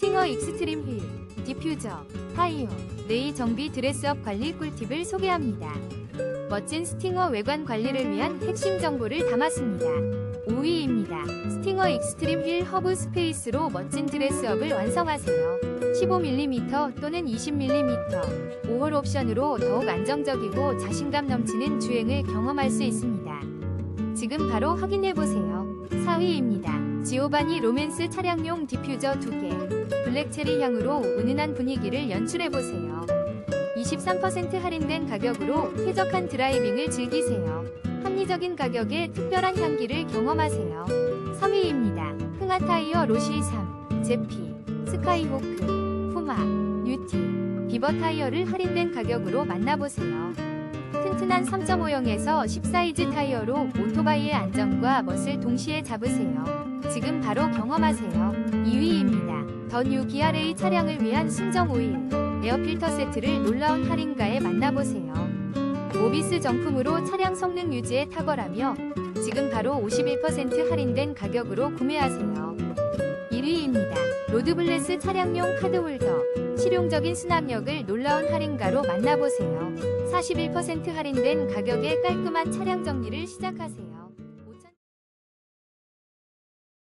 스팅어 익스트림 휠, 디퓨저, 타이어, 레이 정비 드레스업 관리 꿀팁을 소개합니다. 멋진 스팅어 외관 관리를 위한 핵심 정보를 담았습니다. 5위입니다. 스팅어 익스트림 휠 허브 스페이스로 멋진 드레스업을 완성하세요. 15mm 또는 20mm 5홀 옵션으로 더욱 안정적이고 자신감 넘치는 주행을 경험할 수 있습니다. 지금 바로 확인해보세요. 4위입니다. 지오바니 로맨스 차량용 디퓨저 2개. 블랙 체리 향으로 은은한 분위기를 연출해보세요. 23% 할인된 가격으로 쾌적한 드라이빙을 즐기세요. 합리적인 가격에 특별한 향기를 경험하세요. 3위입니다. 흥하 타이어 로시 3, 제피, 스카이호크, 푸마, 뉴티, 비버 타이어를 할인된 가격으로 만나보세요. 튼튼한 3.5형에서 10 사이즈 타이어로 오토바이의 안정과 멋을 동시에 잡으세요. 지금 바로 경험하세요. 2위입니다. 더 뉴 기아레이 차량을 위한 순정 오일, 에어 필터 세트를 놀라운 할인가에 만나보세요. 모비스 정품으로 차량 성능 유지에 탁월하며 지금 바로 51% 할인된 가격으로 구매하세요. 1위입니다. 로드블레스 차량용 카드홀더, 실용적인 수납력을 놀라운 할인가로 만나보세요. 41% 할인된 가격에 깔끔한 차량 정리를 시작하세요.